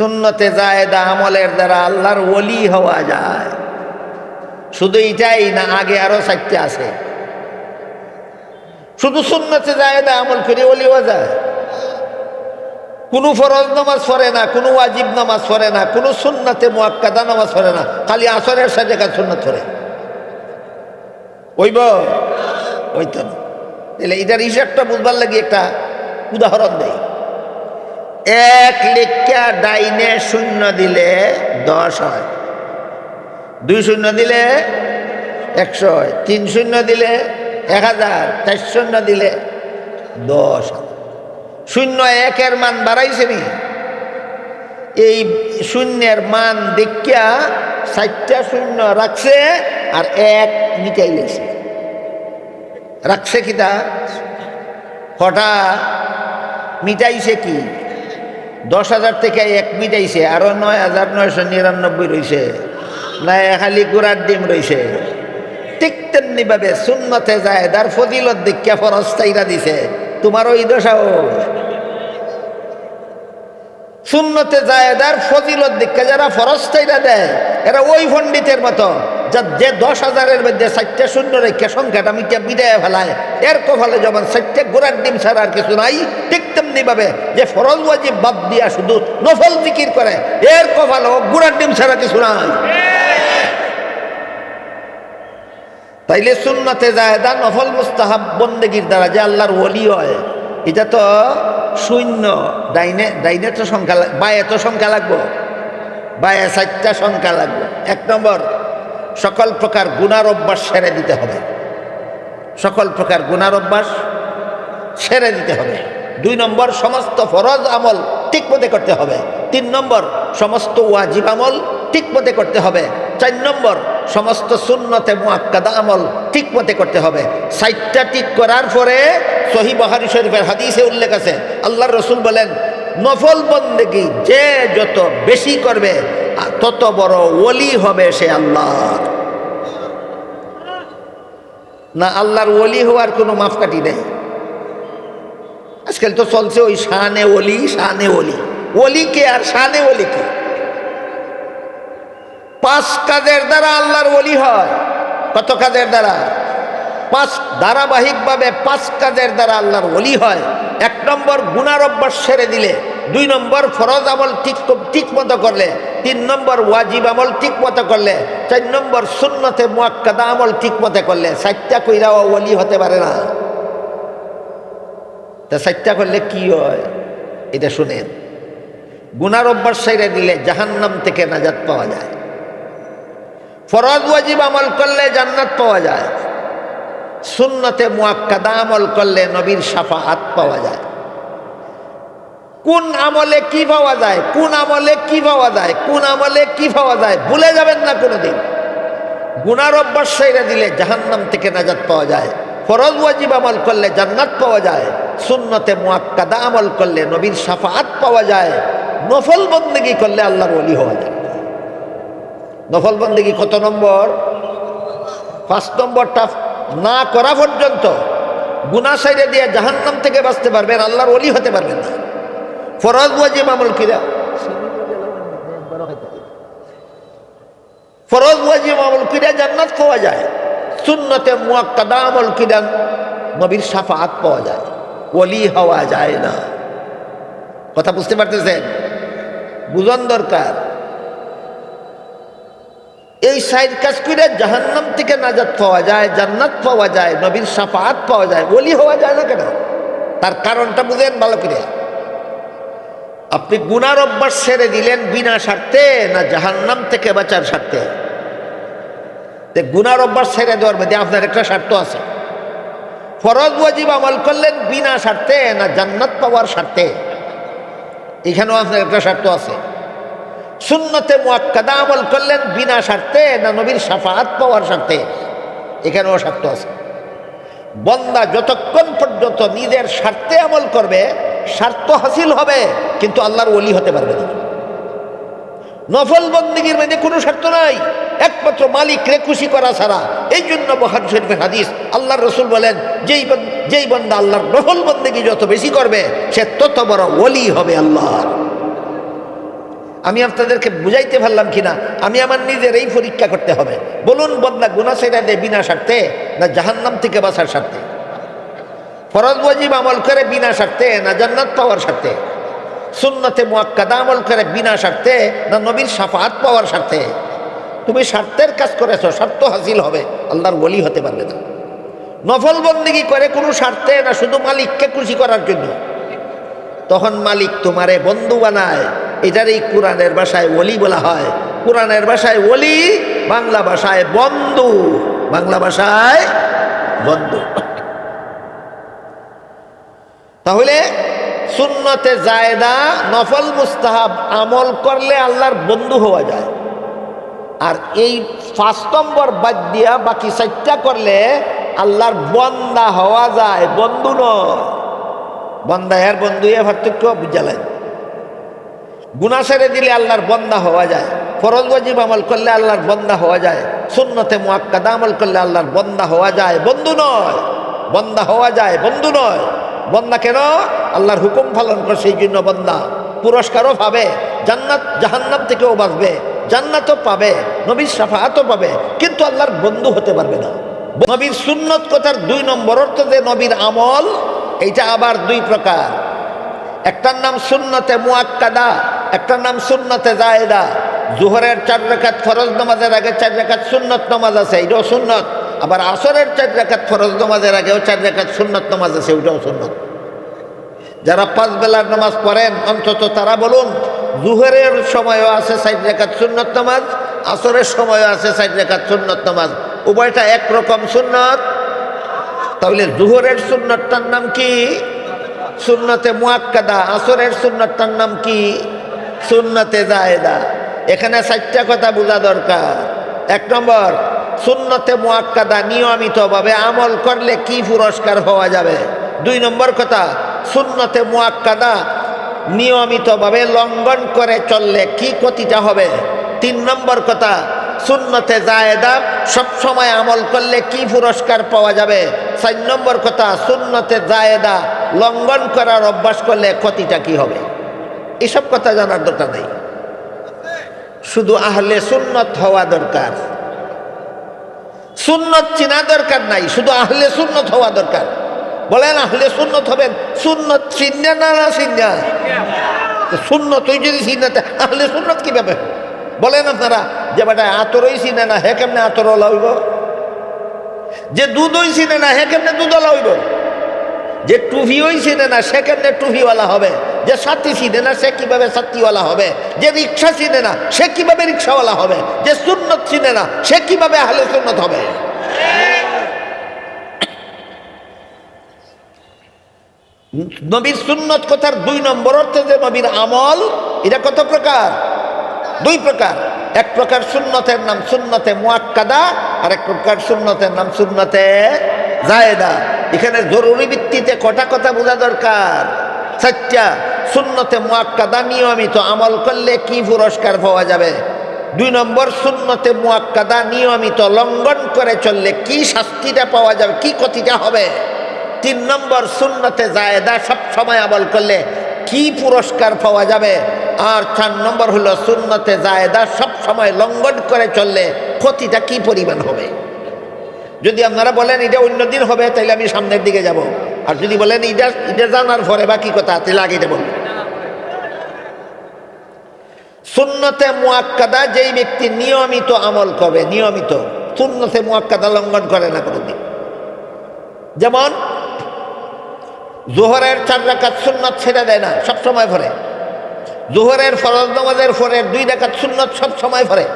সুন্নতে জায়দা আমলের দ্বারা আল্লাহর ওলি হওয়া যায়। শুধু এটাই না, আগে আরও চারটে আছে। শুধু সুন্নতে জায়দা আমল করে ওলি হওয়া যায়। কোনো ফরজ নামাজ পড়ে না, কোনো ওয়াজিব নামাজ পড়ে না, কোনো সুন্নাতে মোয়াক্কাদা নামাজ পড়ে না, খালি আসরের সাথে কাজ সুন্নত পড়ে ওইব? ওই তো না। তাহলে এটার হিসাবটা বুঝবার লাগে একটা উদাহরণ দেয় এক লেখা ডাইনে শূন্য দিলে দশ হয়। দুই শূন্য দিলে একশো হয়। তিন শূন্য দিলে এক হাজার। চার শূন্য দিলে দশ শূন্য একের মান বাড়াইছে নি? এই শূন্যের মান দেখিয়া ষাটটা শূন্য রাখছে আর এক মিটাই লেছে রাখছে কিতা? কটা মিটাইছে কি? দশ হাজার থেকে এক মিটাইছে, আরও নয় হাজার নয়শো নিরানব্বই রয়েছে না খালি গুড়ার ডিম রয়েছে ঠিক তেমনি ভাবে শূন্যতে যায়, তার ফজিলত দীক্ষা ফরস্তাইরা দিছে। তোমার ওই দশাও শূন্যতে জায়দার ফজিলত দীক্ষা যারা ফরস্তাইরা দেয়, এরা ওই পণ্ডিতের মতো, যা যে দশ হাজারের মধ্যে চারটে শূন্য রেখে সংখ্যাটা মিটে বিদায় ফেলায়, এর কফলে যেমন চারটে গোড়ার ডিম ছাড়া আর কিছু নাই, ঠিক তেমনি ভাবে যে ফরজ ওয়াজিব বাদ দিয়া শুধু নফল জিকির করে, এর কফলে গোড়ার ডিম ছাড়া কিছু নাই। তাইলে সুন্নতে জায়দা নফল মুস্তাহাব বন্দেগীর দ্বারা যে আল্লাহর ওলি হয়, এটা তো শূন্য। ডাইনে ডাইনে তো সংখ্যা বায়ে তো সংখ্যা লাগবো। বায়ে চারটা সংখ্যা লাগবে। এক নম্বর, সকল প্রকার গুণার অভ্যাস সেরে দিতে হবে। সকল প্রকার গুণার অভ্যাস সেরে দিতে হবে। দুই নম্বর, সমস্ত ফরজ আমল ঠিক মতে করতে হবে। তিন নম্বর, সমস্ত ওয়াজিব আমল ঠিক মতে করতে হবে। চার নম্বর, সমস্ত সুন্নতে মুআক্কাদা আমল ঠিক মতে করতে হবে। সাইটটা ঠিক করার পরে সহি বহারি শরীফের হাদিসে উল্লেখ আছে, আল্লাহর রসুল বলেন, নফল বন্দেগি যে যত বেশি করবে তত বড় ওলি হবে সে আল্লাহর না, আল্লাহর ওলি হওয়ার কোনো মাপকাঠি নেই। আজকাল তো চলছে ওই শানে ওলি শানে ওলি। ওলি কে আর শানে ওলি কে? পাঁচ কাজের দ্বারা আল্লাহর ওলি হয়। কত কাজের দ্বারা? পাঁচ ধারাবাহিকভাবে পাঁচ কাজের দ্বারা আল্লাহর ওলি হয়। এক নম্বর গুণার অভ্যাস সেরে দিলে, দুই নম্বর ফরজ আমল ঠিক ঠিক মতো করলে, তিন নম্বর ওয়াজিব আমল ঠিক মতো করলে, চার নম্বর সুন্নতে মুয়াক্কাদা আমল ঠিক মতো করলে, চারটা কইরাও ওলি হতে পারে না। তা চারটা করলে কি হয়? এটা শুনেন। গুনার অভ্যাস সাইরে দিলে জাহান্নাম থেকে নাজাত পাওয়া যায়। ফরজ ওয়াজিব আমল করলে জান্নাত পাওয়া যায়। সুন্নতে মুয়াক্কাদা আমল করলে নবীর সাফাআত পাওয়া যায়। কোন আমলে কি পাওয়া যায়? কোন আমলে কি পাওয়া যায়? কোন আমলে কি পাওয়া যায়? ভুলে যাবেন না কোনোদিন। গুনার অভ্যাস সাইরে দিলে জাহান্নাম থেকে নাজাত পাওয়া যায়। ফরজ ওয়াজিব আমল করলে জান্নাত পাওয়া যায়, সুন্নতে মুয়াক্কাদা আমল করলে নবীর সাফাত পাওয়া যায় নফল বন্দেগি করলে আল্লাহর ওলি হওয়া যায়। নফল বন্দেগি কত নম্বর? পাঁচ নম্বরটা না করা পর্যন্ত গুনা সাইডে দিয়ে জাহান্নাম থেকে বাঁচতে পারবেন আল্লাহর ওলি হতে পারবেন না। ফরজ ওয়াজিব আমল কিরা? ফরজ ওয়াজিব আমল কিরা জান্নাত পাওয়া যায়। সুন্নতে মুয়াক্কাদা আমল কিরা নবীর সাফাত পাওয়া যায়। ওলি হওয়া যায় না। কথা বুঝতে পারতেছেন? বুঝন দরকার। এই সাইড কাজ করে জাহান্নাম থেকে নাজাত পাওয়া যায়, জান্নাত পাওয়া যায়, নবীর সাফাত পাওয়া যায়, ওলি হওয়া যায় না কেন? তার কারণটা বুঝেন ভালো করে। আপনি গুনার অভ্যাস ছেড়ে দিলেন বিনা স্বার্থে না জাহান্নাম থেকে বাঁচার স্বার্থে? তে গুনার অভ্যাস ছেড়ে দেওয়ার মধ্যে আপনার একটা স্বার্থ আছে। ফরজ ওয়াজিব আমল করলেন বিনা স্বার্থে না জান্নাত পাওয়ার স্বার্থে। এখানেও আপনার একটা স্বার্থ আছে। সুন্নতে মুয়াক্কাদা আমল করলেন বিনা স্বার্থে না নবীর সাফাত পাওয়ার স্বার্থে। এখানেও স্বার্থ আছে। বন্দা যতক্ষণ পর্যন্ত নিজের স্বার্থে আমল করবে, স্বার্থ হাসিল হবে, কিন্তু আল্লাহর ওলি হতে পারবে না। নফল বন্দিগির মধ্যে কোনো স্বার্থ নাই। একমাত্র মালিক রে খুশি করা ছাড়া। এই জন্য বহান শরীফের হাদিস, আল্লাহর রসুল বলেন, যেই যেই বন্দা আল্লাহর নফল বন্দিগি যত বেশি করবে, সে তত বড় ওলি হবে আল্লাহর। আমি আপনাদেরকে বুঝাইতে পারলাম কিনা? আমি আমার নিজের এই পরীক্ষা করতে হবে। বলুন বদলা গুনা সেটা দেয় বিনা স্বার্থে না জাহান্নাম থেকে বাঁচার স্বার্থে ফরজ ওয়াজিব আমল করে বিনা স্বার্থে না জান্নাত পাওয়ার স্বার্থে সুন্নতে মুয়াক্কাদা আমল করে বিনা স্বার্থে না নবীর সাফাত পাওয়ার স্বার্থে তুমি স্বার্থের কাজ করেছ, স্বার্থ হাসিল হবে। আল্লাহর বলি হতে পারবে না। নফল বন্দিগি করে কোনো স্বার্থে না, শুধু মালিককে খুশি করার জন্য। তখন মালিক তোমারে বন্ধু বানায়। এটারই কোরআনের ভাষায় ওলি বলা হয়। কোরআনের ভাষায় ওলি, বাংলা ভাষায় বন্ধু। বাংলা ভাষায় বন্ধু। তাহলে সুন্নতে জায়দা, নফল মুস্তাহাব আমল করলে আল্লাহর বন্ধু হওয়া যায়। আর এই পাঁচ নম্বর বাদ দিয়া বাকি চারটা করলে আল্লাহর বন্দা হওয়া যায়, বন্ধু নয়। বন্দা এর বন্ধু, এ পার্থক্য বুঝালেন গুনা ছেড়ে দিলে আল্লাহর বন্দা হওয়া যায়। ফরজ ওয়াজিব আমল করলে আল্লাহর বন্দা হওয়া যায়। সুন্নতে মুয়াক্কাদা আমল করলে আল্লাহর বন্দা হওয়া যায়। বন্ধু নয়। বন্দা হওয়া যায়, বন্ধু নয়। বন্দা কেন? আল্লাহর হুকুম পালন করে, সেই জন্য বন্দা। পুরস্কারও পাবে, জান্নাত, জাহান্নাম থেকেও বাঁচবে। জান্নাতও পাবে, নবীর সাফাহাতও পাবে, কিন্তু আল্লাহর বন্ধু হতে পারবে না। নবীর সুন্নত কথার দুই নম্বর অর্থ যে নবীর আমল, এইটা আবার দুই প্রকার। একটার নাম সুন্নতে মুয়াক্কাদা একটার নাম সুন্নতে জায়দা। জোহরের চার রেখাত ফরজ নামাজের আগে চার রেখাত সুন্নত নামাজ আছে, এটাও সুন্নত। আবার আসরের চার রেখাত ফরজ নামাজের আগেও চার রেখাত সুন্নত নামাজ আছে, ওইটাও সুন্নত। যারা পাঁচ বেলার নামাজ পড়েন, অন্তত তারা বলুন জুহরের সময়ও আছে সাইড রেখাত সুন্নত নামাজ, আসরের সময়ও আছে সাইড রেখাত সুন্নত নামাজ। উভয়টা একরকম সুন্নত। তাহলে জুহরের সুন্নতটার নাম কি? সুন্নতে মুয়াক্কাদা আসরের সুন্নতটার নাম কি? সুন্নতে জায়দা। এখানে চারটা কথা বোঝা দরকার। এক নম্বর, সুন্নতে মুয়াক্কাদা নিয়মিতভাবে আমল করলে কি পুরস্কার হওয়া যাবে? দুই নম্বর কথা, সুন্নতে মুয়াক্কাদা নিয়মিতভাবে লঙ্ঘন করে চললে কি ক্ষতিটা হবে? তিন নম্বর কথা, সুন্নতে জায়দা সব সময় আমল করলে কি পুরস্কার পাওয়া যাবে? চার নম্বর কথা, সুন্নতে জায়দা লঙ্ঘন করার অভ্যাস করলে ক্ষতিটা কি হবে? এসব কথা জানার দরকার নেই। শুধু আহলে সুন্নত হওয়া দরকার। সুন্নত চিনা দরকার নাই, শুধু আহলে সুন্নত হওয়া দরকার। বলেন আহলে সুন্নত হবেন। সুন্নত চিন্না না না চিন্না? শূন্য তুই যদি চিন্নাতে আহলে সুন্নত কীভাবে? বলেন আপনারা, যে বেটা আতরই চিনে না, হে কেমনে আতর হইব যে দুধই চিনে না, হে কেমনে দুধওয়ালা হইব যে টুফি ওই চিনে না, সে কেমনে টুভিওয়ালা হবে? যে সাথী চিনে না, সে কীভাবে সাথীওয়ালা হবে? যে রিক্সা চিনে না, সে কীভাবে রিক্সাওয়ালা হবে? যে সুন্নত চিনে না, সে কীভাবে আহলে সুন্নত হবে? নবীর সুন্নত কথার দুই নম্বর অর্থে যে নবীর আমল, এটা কত প্রকার? দুই প্রকার। এক প্রকার সুন্নতের নাম সুন্নতে মোয়াক্কাদা আর এক প্রকার সুন্নতের নাম সুন্নতে জায়দা এখানে জরুরি ভিত্তিতে কটা কথা বোঝা দরকার? সত্যা সুন্নতে মোয়াক্কাদা নিয়মিত আমল করলে কি পুরস্কার পাওয়া যাবে? দুই নম্বর, সুন্নতে মোয়াক্কাদা নিয়মিত লঙ্ঘন করে চললে কি শাস্তিটা পাওয়া যাবে? কি ক্ষতিটা হবে? তিন নম্বর সুন্নতে জায়দা সব সময় আমল করলে কি পুরস্কার পাওয়া যাবে? আর চার নম্বর হলো সুন্নতে জায়দা সব সময় লঙ্ঘন করে চললে ক্ষতিটা কি পরিমাণ হবে? যদি আপনারা বলেন এটা অন্য দিন হবে তাহলে আমি সামনের দিকে যাব। আর যদি বলেন এটা এটা জানার পরে বাকি কথা তাহলে আগে যাব। সুন্নতে মুয়াক্কাদা যেই ব্যক্তি নিয়মিত আমল করবে, নিয়মিত, সুন্নতে মুয়াক্কাদা লঙ্ঘন করে না কোনোদিন। যেমন জোহরের চার রাকাত সুন্নত ছেড়ে দেয় না, সব সময় ভরে। জোহরের ফরজ নামাজের ফরের দুই রাকাত সুন্নত সব সময় ভরে।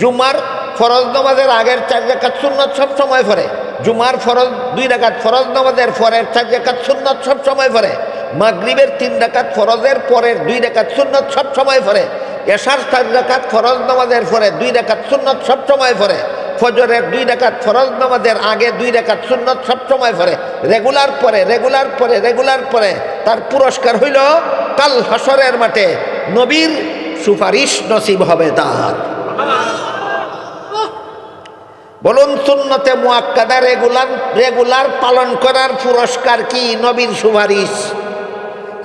জুমার ফরজ নামাজের আগের চার রাকাত সুন্নত সব সময় ভরে। জুমার ফরজ, দুই রাকাত ফরজ নামাজের ফরের চার রাকাত সুন্নত সব সময় ভরে। মাগরিবের তিন রাকাত ফরজের পরের দুই রাকাত সুন্নত সব সময় ভরে। এশার চার রাকাত ফরজ নামাজের পরে দুই রাকাত সুন্নত সব সময় ভরে। ফজরের দুই রাকাত ফরজ নামাজের আগে দুই রাকাত সুন্নত সবসময় পরে রেগুলার পরে রেগুলার পরে রেগুলার পরে। তার পুরস্কার হইল কাল হাসরের মাঠে। নবীর সুপারিশ নসিব হবে তার। বলুন, সুন্নতে মুয়াক্কাদা রেগুলার রেগুলার পালন করার পুরস্কার কি? নবীর সুপারিশ।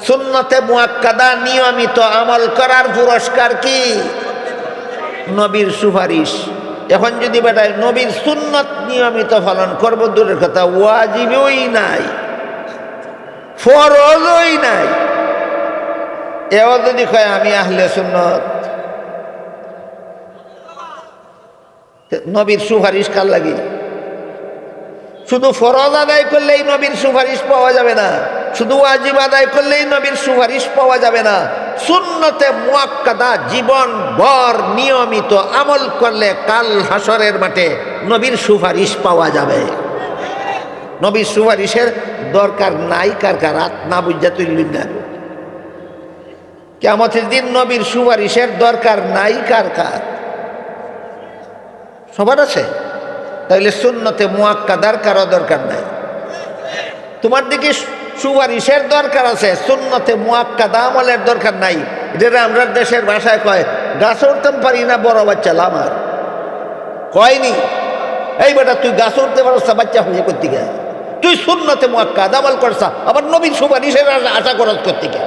সুন্নতে মুয়াক্কাদা নিয়মিত আমল করার পুরস্কার কি? নবীর সুপারিশ। এখন যদি বেটায় নবীর সুন্নত নিয়মিত পালন করব, দূরের কথা, ওয়াজিবই নাই, ফরজই নাই। এও যদি কয়, আমি আহলে সুন্নত। নবীর সুপারিশ কার লাগে? শুধু ফরজ আদায় করলেই নবীর সুপারিশ পাওয়া যাবে না। শুধু ওয়াজিব আদায় করলেই নবীর সুপারিশ পাওয়া যাবে না। শূন্যতে মুয়াক্কাদা, জীবন ভর নিয়মিত আমল করলে কাল হাসরের মাঠে নবীর সুপারিশ পাওয়া যাবে। নবীর সুপারিশের দরকার নাই কার কার, রাত না বুঝা তুললেন না। কেমতের দিন নবীর সুপারিশের দরকার নাই কার কার। সবার আছে? তাইলে সুন্নতে মুয়াক্কাদার কারও দরকার নাই। তোমার দিকে সুপারিশের দরকার আছে, সুন্নতে মুয়াক্কাদা আমলের দরকার নাই। যেটা আমরা দেশের ভাষায় কয় গাছ উঠতাম পারি না, বড় বাচ্চা লামার কয়নি? এই বেটা, তুই গাছ উঠতে পারস বাচ্চা হয়ে করতে গে তুই সুন্নতে মুয়াক্কাদ আমল করছা, আবার নবীন সুপারিশের আশা করত করতে গে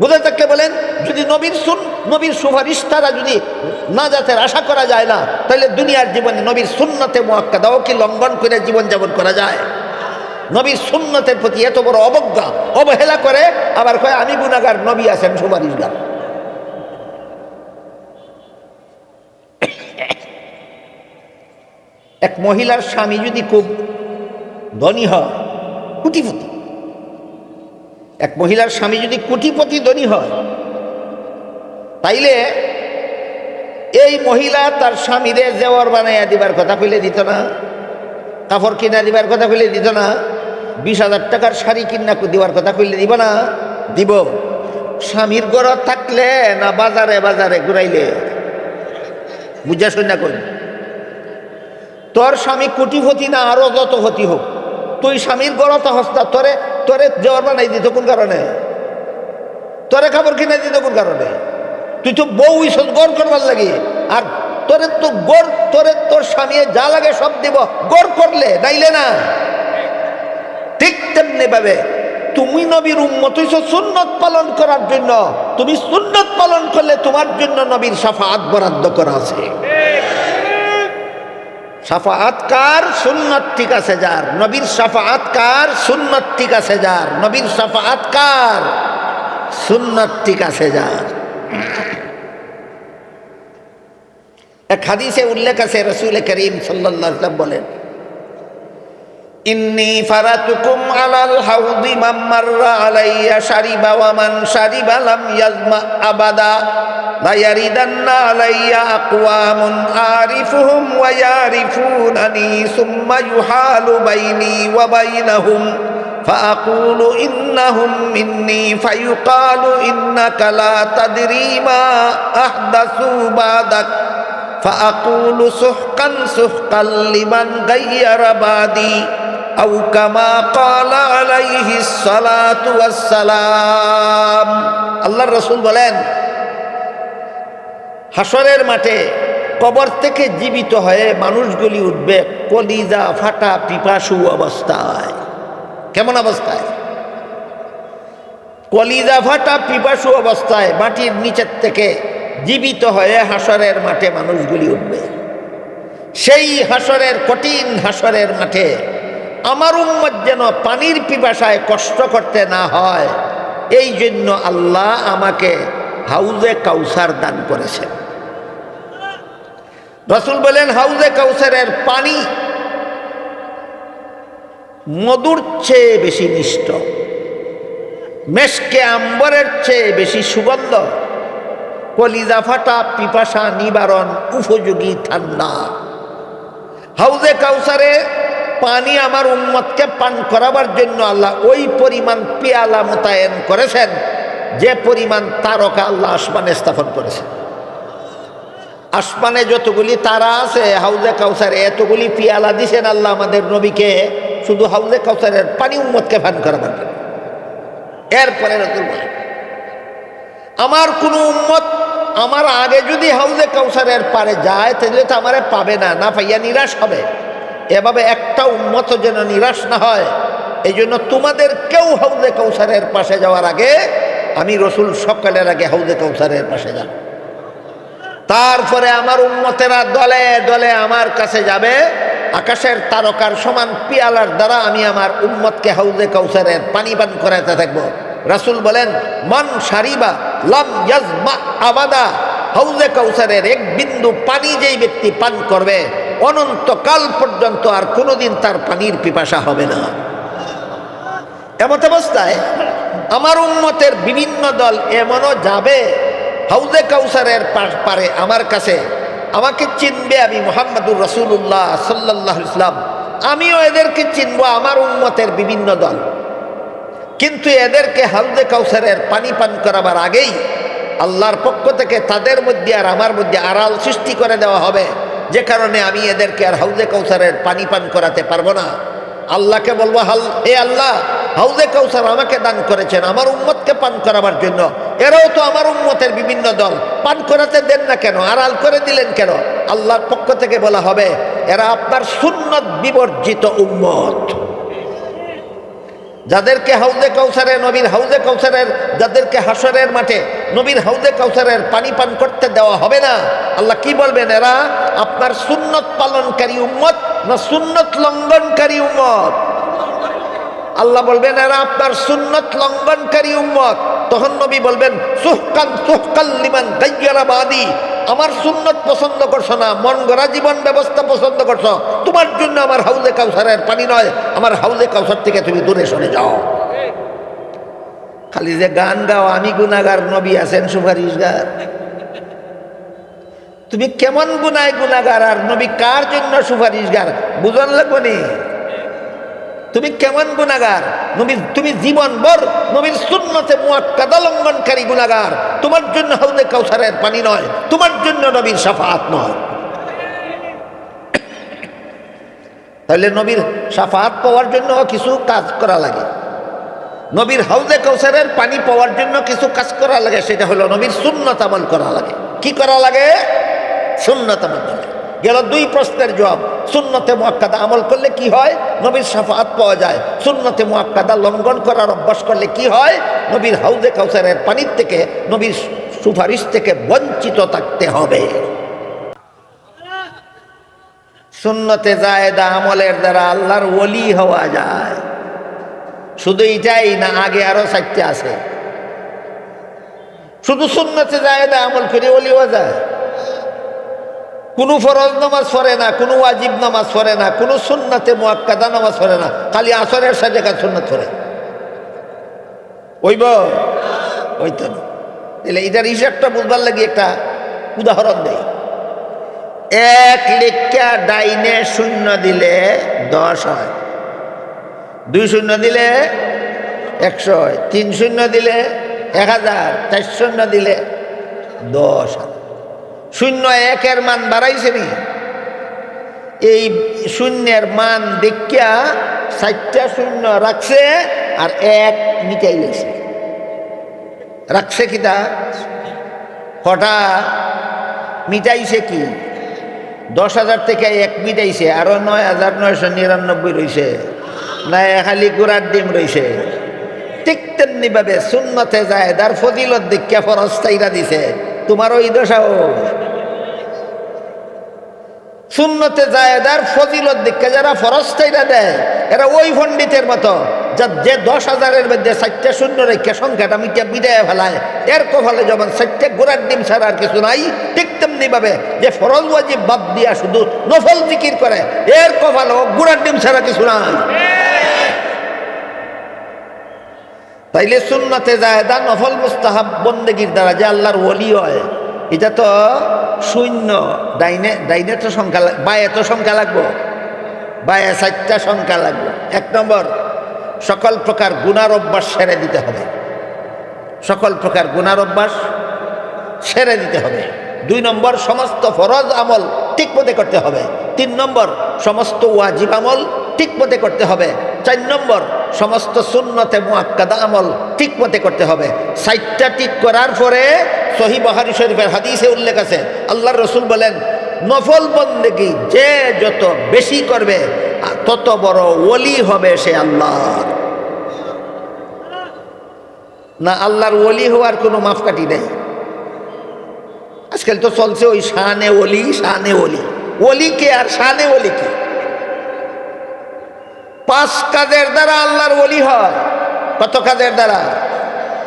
বুঝে থাকলে বলেন? যদি নবীর সুন নবীর সুপারিশ তারা যদি না যাতের আশা করা যায় না, তাহলে দুনিয়ার জীবনে নবীর সুন্নতে মোয়াক্কাদাও কি লঙ্ঘন করে জীবনযাপন করা যায়? নবীর সুন্নতের প্রতি এত বড় অবজ্ঞা, অবহেলা করে, আবার কয়, আমি গুণাগার নবী আছেন, সুপারিশগার। এক মহিলার স্বামী যদি খুব ধনী হয়, কুটিপতি। এক মহিলার স্বামী যদি কোটিপতি ধনী হয়, তাইলে এই মহিলা তার স্বামীরে জেওয়ার বানাইয়া দিবার কথা কইলে দিত না কাপড় কিনা দিবার কথা কইলে দিত না। বিশ হাজার টাকার শাড়ি কিনা দিবার কথা কইলে দিব না? দিব। স্বামীর গড় থাকলে না বাজারে বাজারে ঘুরাইলে? বুঝা শুন কই? তোর স্বামী কোটিপতি না, আরও যত ক্ষতি হোক, তুই স্বামীর গড়ত হস্তা তোরে তোরে জোর বানাই দিত কোন কারণে? তোরে খাবার কিনে দিত কোন কারণে? তুই তো বউ ইসত গড় করবার লাগে, আর তোরে তো গড় তোরে তোর স্বামী যা লাগে সব দিব গড় করলে, নাইলে না? ঠিক তেমনি ভাবে তুমি নবীর উম্মত হইছ সুন্নত পালন করার জন্য। তুমি সুন্নত পালন করলে তোমার জন্য নবীর সাফাত বরাদ্দ করা আছে। সাফাত কার? সুন্নত ঠিক আছে যার। নবীর সাফাত কার? সুন্নত ঠিক আছে যার। নবীর সাফাত কার? সুন্নত ঠিক আছে যার। এক হাদিসে উল্লেখ আছে, রসুল করিম সাল্লাম বলেন ইন্নি ফারাতুকুম আলাল হাউদি মাম্মাররা আলাইয়া শারিবা ওয়া মান শারিবা লাম ইয়াজমা আবাদা لا يردن علي أقوام أعرفهم ويعرفونني ثم يحال بيني وبينهم فأقول إنهم مني فيقال إنك لا تدري ما أحدثوا بعدك فأقول سحقا سحقا لمن غير بعدي আউ কামা কালা আলাইহি সালাতু রসুল বলেন হাসরের মাঠে কবর থেকে জীবিত হয়ে মানুষগুলি উঠবে কলিজা, ফাটা, পিপাসু অবস্থায়। কেমন অবস্থায়? কলিজা, ফাটা, পিপাসু অবস্থায় মাটির নিচের থেকে জীবিত হয়ে হাসরের মাঠে মানুষগুলি উঠবে। সেই হাসরের কঠিন হাসরের মাঠে আমার উম্মত যেন পানির পিপাসায় কষ্ট করতে না হয়, এই জন্য আল্লাহ আমাকে হাউজে কাউসার দান করেছেন। রসুল বলেন, হাউজে কাউসারের পানি মধুর চেয়ে বেশি মিষ্ট, মেশকে আম্বরের চেয়ে বেশি সুগন্ধ কলিজা ফাটা পিপাসা নিবারণ উপযোগী ঠান্ডা। হাউজে কাউসারে পানি আমার উম্মতকে পান করাবার জন্য আল্লাহ ওই পরিমাণ পেয়ালা মোতায়েন করেছেন, যে পরিমাণ তারকা আল্লাহ আসমানে স্থাপন করেছে। আসমানে যতগুলি তারা আছে, হাউজে কাউসারে এতগুলি পিয়ালা দিছেন আল্লাহ আমাদের নবীকে, শুধু হাউজে কাউসারের পানি উম্মতকে পান করাবার জন্য। এরপরে আমার কোনো উম্মত আমার আগে যদি হাউজে কাউসারের পারে যায়, তাহলে তো আমারে পাবে না না পাইয়া নিরাশ হবে। এভাবে একটা উন্মত যেন নিরাশ না হয় এই জন্য তোমাদের কেউ হাউদে কৌসারের পাশে যাওয়ার আগে আমি রসুল সকালের আগে হাউদে কৌসারের পাশে যাব। তারপরে আমার উন্মতেরা দলে দলে আমার কাছে যাবে, আকাশের তারকার সমান পিয়ালার দ্বারা আমি আমার উম্মতকে হাউদে কৌসারের পানি পান করাতে থাকব। রাসুল বলেন, মন সারিবা লম ইয়াজমা আবাদা। হাউজে কৌসারের এক বিন্দু পানি যেই ব্যক্তি পান করবে অনন্তকাল পর্যন্ত আর কোনোদিন তার পানির পিপাসা হবে না। এমত অবস্থায় আমার উন্মতের বিভিন্ন দল এমনও যাবে, হাউজে কাউসারের পারে আমার কাছে, আমাকে চিনবে আমি মোহাম্মদুর রসুল্লাহ সাল্লাহ ইসলাম আমিও এদেরকে চিনবো আমার উন্মতের বিভিন্ন দল। কিন্তু এদেরকে হালদে কাউসারের পানি পান করাবার আগেই আল্লাহর পক্ষ থেকে তাদের মধ্যে আর আমার মধ্যে আড়াল সৃষ্টি করে দেওয়া হবে। যে কারণে আমি এদেরকে আর হাউজে কৌসারের পানি পান করাতে পারব না। আল্লাহকে বলব, হাল এ আল্লাহ, হাউজে কৌসার আমাকে দান করেছেন, আমার উম্মতকে পান করাবার জন্য। এরাও তো আমার উম্মতের বিভিন্ন দল। পান করাতে দেন না কেন? আর আল করে দিলেন কেন? আল্লাহর পক্ষ থেকে বলা হবে, এরা আপনার সুন্নত বিবর্জিত উম্মত। যাদেরকে হাউজে কৌসারে নবীর হাউজে কৌসারের যাদেরকে হাসরের মাঠে, নবীর হাউজে কৌসারের পানি পান করতে দেওয়া হবে না। আল্লাহ কি বলবেন এরা? আপনার সুন্নত পালনকারী উম্মত না সুন্নত লঙ্ঘনকারী উম্মত? আল্লাহ বলবেন, এরা আপনার সুন্নত লঙ্ঘনকারী উম্মত। তখন নবী বলবেন, সুহকান সুহকাল লিমান দাইয়ারাবাদি আমার সুন্নত পছন্দ করছ না মন গড়া জীবন ব্যবস্থা পছন্দ করছ। তোমার জন্য আমার হাউজে কাউসারের পানি নয়, আমার হাউজে কাউসার থেকে তুমি দূরে সরে যাও। খালি যে গান গাও, আমি গুনাগার নবী আছেন সুপারিশগার তুমি কেমন গুনায় গুনাগার আর নবী কার জন্য সুপারিশগার বুঝন লাগবো নি? তুমি কেমন গুনাগার নবী তুমি জীবন ভর নবীর শূন্যতে মুয়াক্কাদা লঙ্ঘনকারী গুনাগার তোমার জন্য হাউদে কাউসারের পানি নয়, তোমার জন্য নবীর সাফাত নয়। তাহলে নবীর সাফাত পাওয়ার জন্য কিছু কাজ করা লাগে। নবীর হাউদে কৌসারের পানি পাওয়ার জন্য কিছু কাজ করা লাগে, সেটা হলো নবীর সুন্নত আমল করা লাগে। কি করা লাগে? সুন্নত আমল। গেল দুই প্রশ্নের জবাব। সুন্নতে মোয়াক্কাদা আমল করলে কি হয়? নবীর সাফাত পাওয়া যায়। সুন্নতে মোয়াক্কাদা লঙ্ঘন করার অভ্যাস করলে কি হয়? নবীর হাউদে কাউসারের পানির থেকে, নবীর সুপারিশ থেকে বঞ্চিত থাকতে হবে। সুন্নতে জায়দা আমলের দ্বারা আল্লাহর ওলি হওয়া যায়। শুধু এটাই না, আগে আরও চারটে আছে। শুধু সুন্নতে জায়দা আমল করে ওলি হওয়া যায়। কোনো ফরজ নামাজ পড়ে না, কোনো ওয়াজিব নামাজ পড়ে না, কোনো সুন্নাতে মোয়াক্কাদা নামাজ পড়ে না, খালি আসরের সাথে কাজ সুন্নত পড়ে। ওইব? ওই তো না। তাহলে এটার হিসাবটা বুঝবার লাগি একটা উদাহরণ দেয় এক লেখা ডাইনে শূন্য দিলে দশ হয়। দুই শূন্য দিলে একশো হয়। তিন শূন্য দিলে এক হাজার। চার শূন্য দিলে দশ হাজার শূন্য একের মান বাড়াইছে নি? এই শূন্যের মান দেখিয়া চারটা শূন্য রাখছে আর এক মিটাই গেছে রাখছে কিতা কটা মিটাইছে কি? দশ হাজার থেকে এক মিটাইছে, আরও নয় হাজার নয়শো নিরানব্বই রয়েছে না খালি গুড়ার ডিম রয়েছে ঠিক তেমনি ভাবে শূন্যতে যায় তার ফজিলত দীক্ষা ফরস্তাইরা দিছে। তোমার ওই দশা ও। শূন্যতে যায় তার ফজিলত দীক্ষা যারা ফরস্তাইরা দেয়, এরা ওই পণ্ডিতের মতো, যা যে দশ হাজারের মধ্যে চারটে শূন্য রেখে সংখ্যাটা মিটে বিদায় ফেলায়, এর কফলে যেমন চারটে গোড়ার ডিম ছাড়া আর কিছু নাই, ঠিক তেমনি ভাবে যে ফরজ ওয়াজিব বাদ দিয়া শুধু নফল জিকির করে, এর কফালে গোড়ার ডিম ছাড়া কিছু নাই। তাইলে সুন্নতে জায়দা নফল মুস্তাহাব বন্দেগীর দ্বারা যে আল্লাহর ওলি হয়। এটা তো শূন্য। ডাইনে ডাইনে তো সংখ্যা লাগ- বায়ে তো সংখ্যা লাগবো। বায়ে চারটা সংখ্যা লাগবে। এক নম্বর, সকল প্রকার গুণার অভ্যাস সেরে দিতে হবে। সকল প্রকার গুণার অভ্যাস ছেড়ে দিতে হবে। দুই নম্বর, সমস্ত ফরজ আমল ঠিক করতে হবে। তিন নম্বর, সমস্ত ওয়াজিব আমল ঠিক করতে হবে। চার নম্বর, সমস্ত সুন্নতে মোয়াক্কাদা আমল ঠিক মতে করতে হবে। সাইটটা ঠিক করার পরে সহি বাহারি শরীফের হাদিসে উল্লেখ আছে আল্লাহ রসুল বলেন, নফল বন্দেগি যে যত বেশি করবে, তত বড় ওলি হবে সে আল্লাহ না, আল্লাহর ওলি হওয়ার কোনো মাপকাঠি নেই। আজকাল তো চলছে ওই শানে ওলি শানে ওলি। ওলি কে আর শানে ওলি কে? পাঁচ কাজের দ্বারা আল্লাহর ওলি হয়। কত কাজের দ্বারা?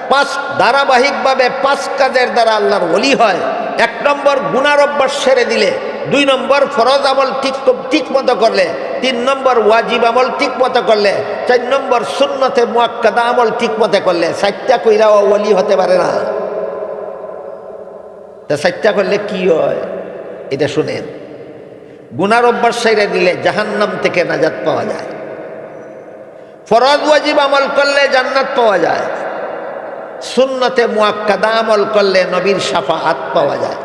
পাঁচ ধারাবাহিকভাবে পাঁচ কাজের দ্বারা আল্লাহর ওলি হয়। এক নম্বর, গুনার অভ্যাস সেরে দিলে। দুই নম্বর, ফরজ আমল ঠিক ঠিক মতো করলে। তিন নম্বর, ওয়াজিব আমল ঠিক মতো করলে। চার নম্বর, সুন্নতে মুয়াক্কাদা আমল ঠিক মতো করলে। চারটা কইরাও ওলি হতে পারে না। তা চারটা করলে কি হয়? এটা শুনেন। গুনার অভ্যাস সেরে দিলে জাহান্নাম থেকে নাজাত পাওয়া যায়। ফরজ ওয়াজিব আমল করলে জান্নাত পাওয়া যায়। সুন্নতে মুয়াক্কাদা আমল করলে নবীর সাফাআত পাওয়া যায়।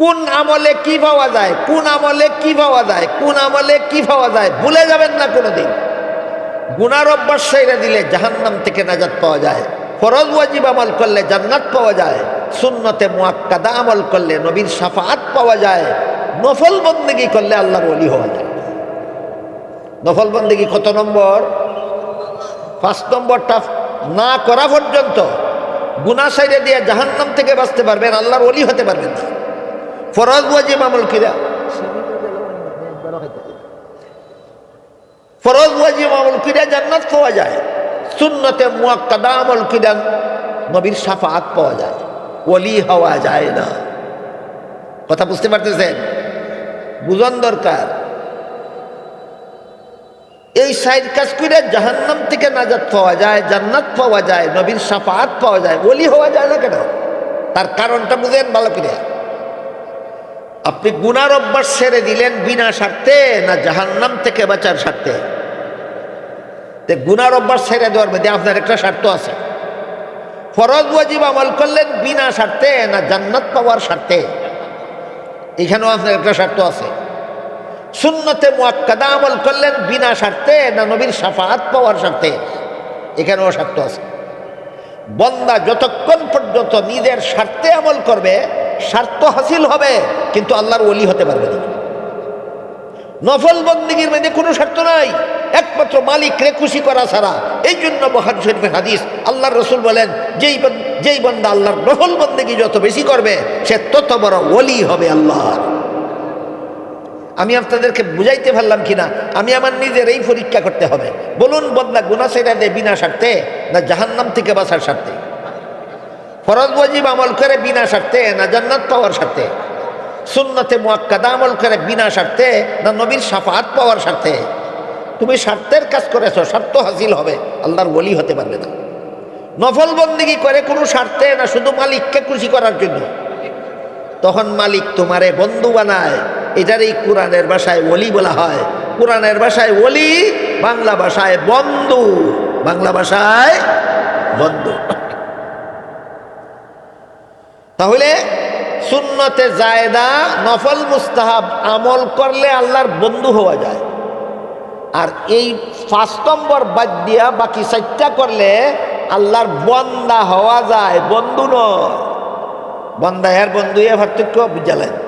কোন আমলে কি পাওয়া যায়, কোন আমলে কি পাওয়া যায়, কোন আমলে কি পাওয়া যায়, ভুলে যাবেন না কোনোদিন। গুনার অভ্যাস সেরে দিলে জাহান্নাম থেকে নাজাত পাওয়া যায়। ফরজ ওয়াজিব আমল করলে জান্নাত পাওয়া যায়। সুন্নতে মুয়াক্কাদা আমল করলে নবীর সাফাআত পাওয়া যায়। নফল বন্দেগি করলে আল্লাহর ওলি হওয়া যায়। নফল বন্দেগি কত নম্বর? পাঁচ নম্বরটা না করা পর্যন্ত গুনা সাইডে দিয়ে জাহান্নাম থেকে বাঁচতে পারবেন, আল্লাহর ওলি হতে পারবেন না। ফরজ ওয়াজিব কিরা। ফরজ ওয়াজিব আমল কিরা জান্নাত পাওয়া যায়। সুন্নতে মুয়াক্কাদা আমল কিরা নবীর সাফাত পাওয়া যায়। ওলি হওয়া যায় না। কথা বুঝতে পারতেছেন? বুঝন দরকার। এই সাইড কাজ করে জাহান্নাম থেকে নাজাত পাওয়া যায়, জান্নাত পাওয়া যায়, নবীর সাফাত পাওয়া যায়, ওলি হওয়া যায় না কেন? তার কারণটা বুঝেন ভালো করে। আপনি গুনার অভ্যাস ছেড়ে দিলেন বিনা স্বার্থে না জাহান্নাম থেকে বাঁচার স্বার্থে? গুনার অভ্যাস ছেড়ে দেওয়ার মধ্যে আপনার একটা স্বার্থ আছে। ফরজ ওয়াজিব আমল করলেন বিনা স্বার্থে না জান্নাত পাওয়ার স্বার্থে। এখানেও আপনার একটা স্বার্থ আছে। সুন্নতে মুয়াক্কাদা আমল করলেন বিনা স্বার্থে না নবীর সাফাত পাওয়ার স্বার্থে এখানেও স্বার্থ আছে। বন্দা যতক্ষণ পর্যন্ত নিজের স্বার্থে আমল করবে স্বার্থ হাসিল হবে, কিন্তু আল্লাহর ওলি হতে পারবে না। নফল বন্দিগির মধ্যে কোনো স্বার্থ নাই। একমাত্র মালিকরে খুশি করা ছাড়া। এই জন্য বহান শরীফের হাদিস আল্লাহর রসুল বলেন, যেই যেই বন্দা আল্লাহর নফল বন্দিগি যত বেশি করবে, সে তত বড় ওলি হবে আল্লাহর। আমি আপনাদেরকে বুঝাইতে পারলাম কিনা? আমি আমার নিজের এই পরীক্ষা করতে হবে। বলুন, বদলা গুনা সেটা দেয় বিনা স্বার্থে না জাহান্নাম থেকে বাঁচার স্বার্থে? ফরজ ওয়াজিব আমল করে বিনা স্বার্থে না জান্নাত পাওয়ার স্বার্থে? সুন্নতে মুয়াক্কাদা আমল করে বিনা স্বার্থে না নবীর সাফাত পাওয়ার স্বার্থে? তুমি স্বার্থের কাজ করেছ, স্বার্থ হাসিল হবে, আল্লাহর বলি হতে পারবে না। নফল বন্দিগি করে কোনো স্বার্থে না শুধু মালিককে খুশি করার জন্য? তখন মালিক তোমারে বন্ধু বানায়। এটারই কোরআনের ভাষায় ওলি বলা হয়। কোরআনের ভাষায় ওলি, বাংলা ভাষায় বন্ধু। বাংলা ভাষায় বন্ধু। তাহলে সুন্নতে জায়দা, নফল, মুস্তাহাব আমল করলে আল্লাহর বন্ধু হওয়া যায়। আর এই পাঁচ নম্বর বাদ দিয়া বাকি চারটা করলে আল্লাহর বন্দা হওয়া যায়। বন্ধু নয়। বন্দা এর বন্ধু, এ পার্থক্য বুঝালেন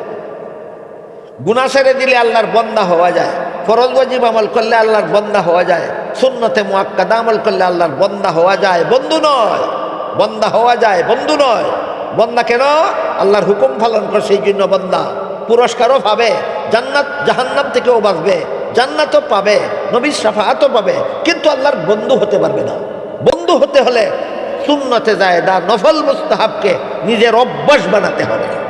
গুনা সেরে দিলে আল্লাহর বন্দা হওয়া যায়। ফরজ ওয়াজিব আমল করলে আল্লাহর বন্দা হওয়া যায়। সুন্নতে মুয়াক্কাদা আমল করলে আল্লাহর বন্দা হওয়া যায়। বন্ধু নয়, বন্দা হওয়া যায়, বন্ধু নয়। বন্দা কেন? আল্লাহর হুকুম পালন করে সেই জন্য বন্দা। পুরস্কারও পাবে, জান্নাত, জাহান্নাম থেকেও বাঁচবে, জান্নাতও পাবে, নবীর সাফাহাতও পাবে। কিন্তু আল্লাহর বন্ধু হতে পারবে না। বন্ধু হতে হলে সুন্নতে যায় দা নফল মুস্তাহাবকে নিজের অভ্যাস বানাতে হবে।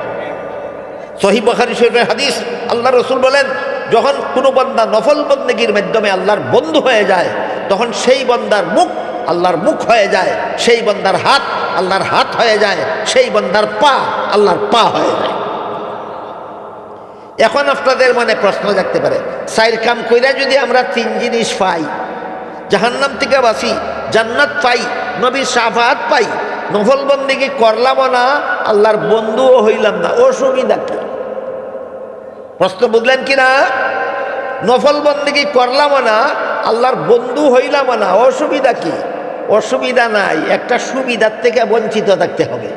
সহি শরীফের হাদিস আল্লাহ রসুল বলেন, যখন কোনো বন্দা নফল বন্দেগীর মাধ্যমে আল্লাহর বন্ধু হয়ে যায়, তখন সেই বন্দার মুখ আল্লাহর মুখ হয়ে যায়, সেই বন্দার হাত আল্লাহর হাত হয়ে যায়, সেই বন্দার পা আল্লাহর পা হয়ে যায়। এখন আপনাদের মনে প্রশ্ন থাকতে পারে, সাইর কাম কইরা যদি আমরা তিন জিনিস পাই, জাহান্নাম থেকে বাসি জান্নাত পাই নবীর সাফাত পাই, নফল বন্দিকে করলামও না, আল্লাহর বন্ধুও হইলাম না অসুবিধা কি? প্রশ্ন বুঝলেন কি না নফল বন্দিকে করলামও না আল্লাহর বন্ধু হইলাম না অসুবিধা কি? অসুবিধা নাই, একটা সুবিধার থেকে বঞ্চিত থাকতে হবে।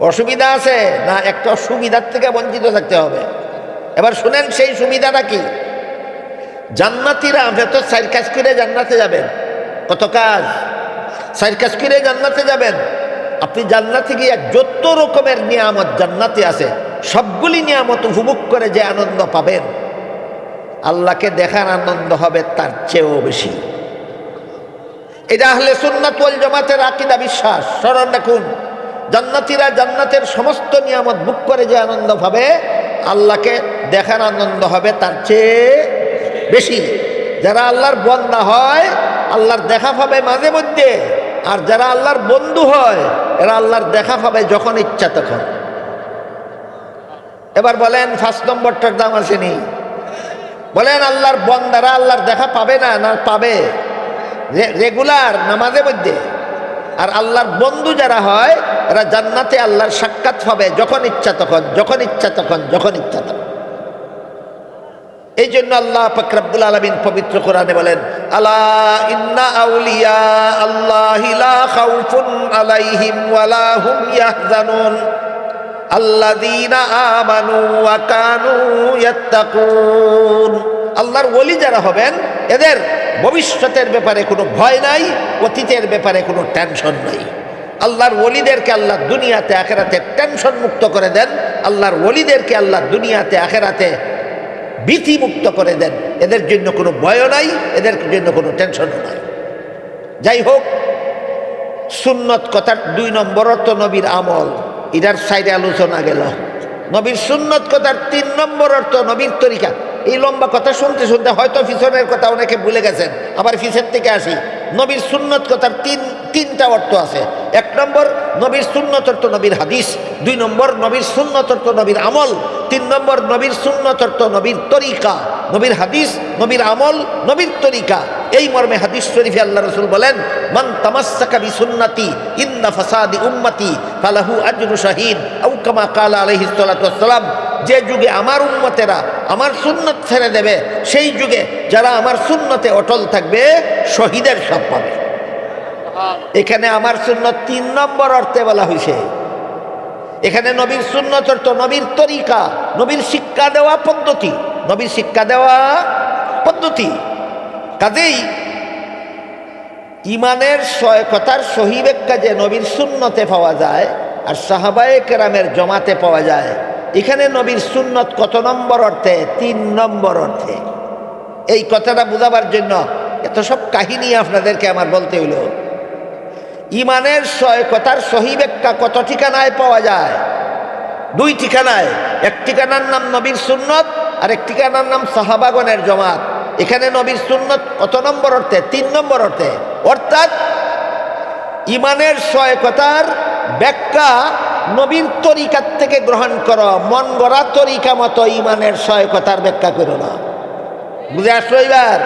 অসুবিধা আছে না একটা সুবিধার থেকে বঞ্চিত থাকতে হবে? এবার শুনেন সেই সুবিধাটা কি? জান্নাতিরা ভেতর সাইড কাজ করে জান্নাতে যাবেন। কত কাজ? সাইকাস করে জান্নাতে যাবেন। আপনি জান্নাতে গিয়ে যত রকমের নিয়ামত জান্নাতে আছে সবগুলি নিয়ামত উপভোগ করে যে আনন্দ পাবেন, আল্লাহকে দেখার আনন্দ হবে তার চেয়েও বেশি। এটা হলে সুন্নাত ওয়াল জামাতের আকিদা বিশ্বাস, স্মরণ রাখুন, জান্নাতীরা জান্নাতের সমস্ত নিয়ামত বুক করে যে আনন্দ পাবে, আল্লাহকে দেখার আনন্দ হবে তার চেয়ে বেশি। যারা আল্লাহর বন্দা হয়, আল্লাহর দেখা পাবে মাঝে মধ্যে, আর যারা আল্লাহর বন্ধু হয়, এরা আল্লাহর দেখা পাবে যখন ইচ্ছা তখন। এবার বলেন ফার্স্ট নম্বরটার দাম আসেনি। বলেন, আল্লাহর বন্দারা আল্লাহর দেখা পাবে না না পাবে? রেগুলার নামাজের মধ্যে। আর আল্লাহর বন্ধু যারা হয়, এরা জান্নাতে আল্লাহর সাক্ষাৎ হবে, যখন ইচ্ছা তখন, যখন ইচ্ছা তখন, যখন ইচ্ছা তখন। এই জন্য আল্লাহ ফকরাবুল আলমিন পবিত্র কোরআনে বলেন, আলা ইন্না আউলিয়া আল্লাহ আলাইহিম হুম আল্লাহর ওলি যারা হবেন, এদের ভবিষ্যতের ব্যাপারে কোনো ভয় নাই, অতীতের ব্যাপারে কোনো টেনশন নাই। আল্লাহর ওলিদেরকে আল্লাহ দুনিয়াতে, আখেরাতে টেনশন মুক্ত করে দেন। আল্লাহর ওলিদেরকে আল্লাহ দুনিয়াতে, আখেরাতে ভীতি মুক্ত করে দেন। এদের জন্য কোনো ভয়ও নাই, এদের জন্য কোনো টেনশনও নাই। যাই হোক, সুন্নত কথার দুই নম্বর অর্থ নবীর আমল। এটার সাইডে আলোচনা গেল। নবীর সুন্নত কথার তিন নম্বর অর্থ নবীর তরিকা। এই লম্বা কথা শুনতে শুনতে হয়তো পিছনের কথা অনেকে ভুলে গেছেন। আবার পিছের থেকে আসি। নবীর সুন্নত কথার তিন, তিনটা অর্থ আছে। এক নম্বর, নবীর সুন্নত অর্থ নবীর হাদিস। দুই নম্বর, নবীর সুন্নত অর্থ নবীর আমল। তিন নম্বর, নবীর সুন্নত অর্থ নবীর তরিকা। নবীর হাদিস, নবীর আমল, নবীর তরিকা। এই মর্মে হাদিস শরীফে আল্লাহ রসুল বলেন, মান তামাসাকা বি সুন্নতি ইন্না ফাসাদি উম্মতি, ফালাহু আজরু শাহিদ আউ কামা কালা ওয়াসসালাম। যে যুগে আমার উম্মতেরা আমার সুন্নত ছেড়ে দেবে, সেই যুগে যারা আমার সুন্নতে অটল থাকবে, শহীদের সব পাবে। এখানে আমার সুন্নত তিন নম্বর অর্থে বলা হয়েছে এখানে নবীর সুন্নত অর্থ নবীর তরিকা, নবীর শিক্ষা দেওয়া পদ্ধতি। নবীর শিক্ষা দেওয়া পদ্ধতি। কাজেই ইমানের সয় কথার সহি ব্যাখ্যা যে নবীর সুন্নতে পাওয়া যায়, আর সাহাবায়ে কেরামের জমাতে পাওয়া যায় এখানে নবীর সুন্নত কত নম্বর অর্থে? তিন নম্বর অর্থে। এই কথাটা বোঝাবার জন্য এত সব কাহিনী আপনাদেরকে আমার বলতে হইল। ইমানের সয় কথার সহি ব্যাখ্যা কত ঠিকানায় পাওয়া যায়? দুই ঠিকানায়। এক ঠিকানার নাম নবীর সুন্নত, আর এক ঠিকানার নাম সাহাবাগনের জমাত। এখানে নবীর সুন্নত কত নম্বর অর্থে? তিন নম্বর অর্থে। অর্থাৎ ইমানের সহায়কতার ব্যাখ্যা নবীর তরিকার থেকে গ্রহণ করো। মন গড়া তরিকা মতো ইমানের সহায়কতার ব্যাখ্যা করো না। বুঝে আসলো এবার